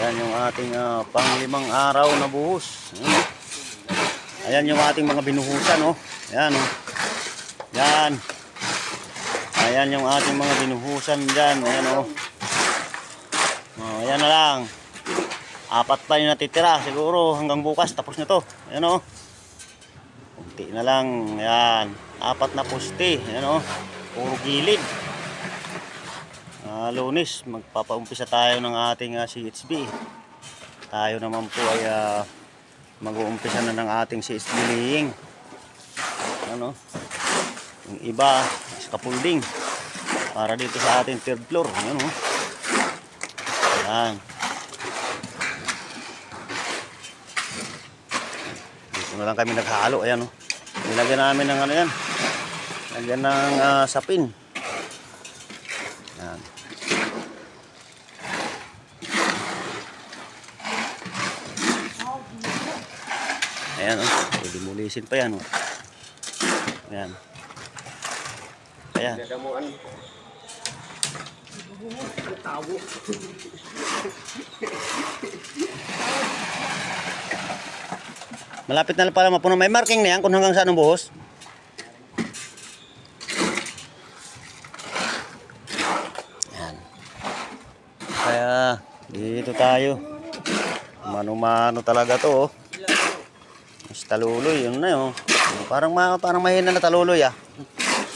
Yan yung ating ah, panglimang araw na buhos. Ayan. Yung ating mga binuhusan, oh. Ayan, oh. Yan. Ayan yung ating mga binuhusan dyan. Ayan, oh. Oh, ayan na lang. Apat pa yung natitira. Siguro hanggang bukas tapos na to. Ayan, oh. Kunti na lang. Ayan. Apat na puste. Ayan, oh. Puro gilid. Ah, lunis, magpapaumpisa tayo ng ating ah, CHB. Tayo naman po ay ah, mag-uumpisa na ng ating CHB laying. Ano? Yung iba, scaffolding. Para dito sa ating third floor. Ayan o. Ayan. Dito na lang kami naghalo. Ayan o. Nilagyan namin ng ano yan. Lagyan ng ah, sapin. Ayan o. Oh. Dimulisin pa yan o. Oh. Ayan. Ayan. Dadamuan. Tawo. Malapit na pala mapuno. May marking na yan kung hanggang saan ang buhos. Yan. Kaya dito tayo. Mano-mano talaga to. Oh. Taluloy, yun na yun. Parang, ma parang mahina na taluloy ah.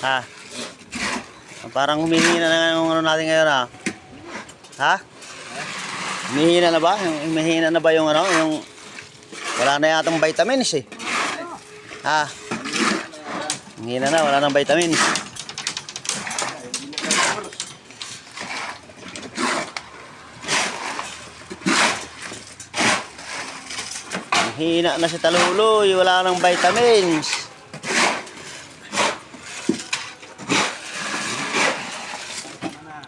Ha? Parang humihina na yung ano natin ngayon ah. Ha? Humihina na ba? Yung, mahina na ba yung ano? Yung wala na yatang vitamins eh. Ha? Hina na, wala nang vitamins. Hina na si Taluloy, wala nang vitamins.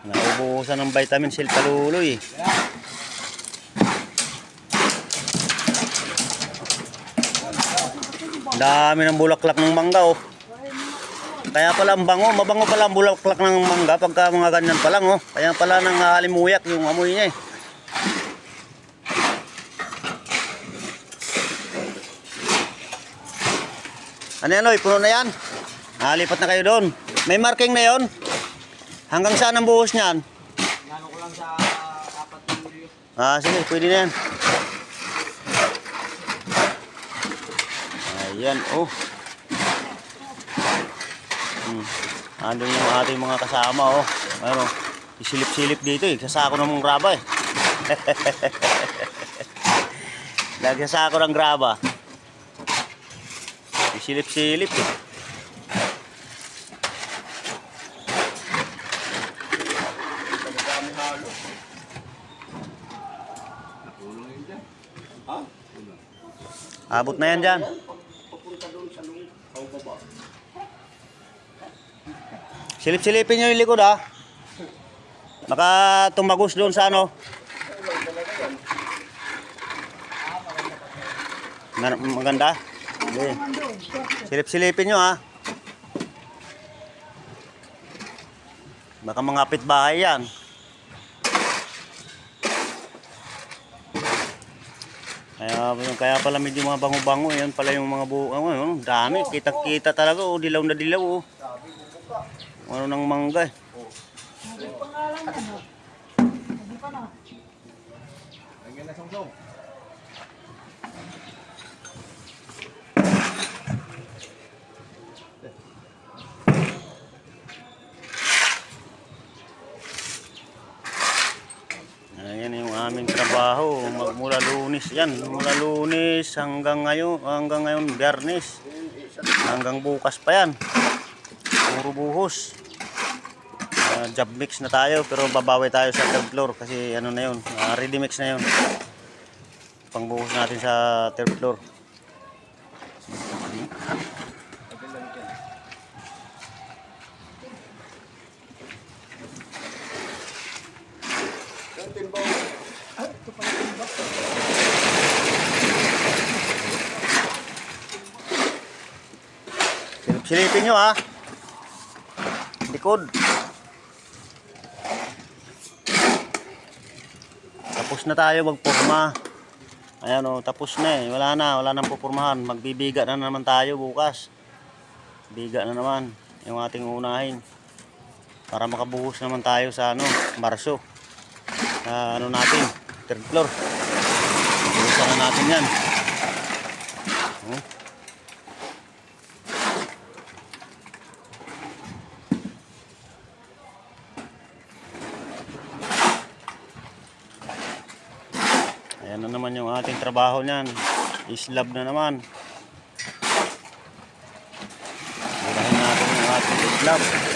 Naubusan ng vitamins si Taluloy. Dami ng bulaklak ng mangga oh. Kaya pala ang bango, mabango pala ang bulaklak ng mangga pagka mga ganyan pa lang oh. Kaya pala nang halimuyak yung amoy niya eh. Ano yan Loy? Puno na yan? Nalipat na kayo doon. May marking na yon. Hanggang saan ang buhos niyan? Nano ko lang sa apat na milyo. Ah, sige, pwede na yan. Ayan, oh. Hmm. Andun yung ating mga kasama, oh. Ano, isilip-silip dito eh. Sasako ng graba eh. Nagsasako ng graba. Isilip-silip eh. Abot na yan dyan. Silip-silipin nyo yung likod ha. Baka tumagos doon sa ano. Mar- maganda? Hindi. Silip-silipin nyo ha. Baka mga bahay yan. Kaya, kaya pala medyo mga bango-bango. Yan pala yung mga buo. Ano, ano, dami. Kita-kita talaga. Oh, dilaw na dilaw. Oh. Ano ng mangga eh. Lagyan na song-song. Ayan yung aming trabaho. Magmula lunis yan. Mula lunis hanggang ngayon, hanggang ngayon biyernes. Hanggang bukas pa yan. Puro buhos. Ah, job mix na tayo pero babawi tayo sa third floor kasi ano na yun, ah, ready mix na yun. Pangbuhos natin sa third floor. Yung timbaw. Silip silipin nyo ha. Likod. Tapos na tayo magpurma. Ayan o, tapos na eh. Wala na, wala nang pupurmahan. Magbibiga na naman tayo bukas. Biga na naman yung ating unahin. Para makabuhos naman tayo sa ano, Marso. Sa ano natin, third floor. Buhusan na natin yan. Hmm? Ayan na naman yung ating trabaho niyan. Islab na naman. Burahin natin yung ating islab. Islab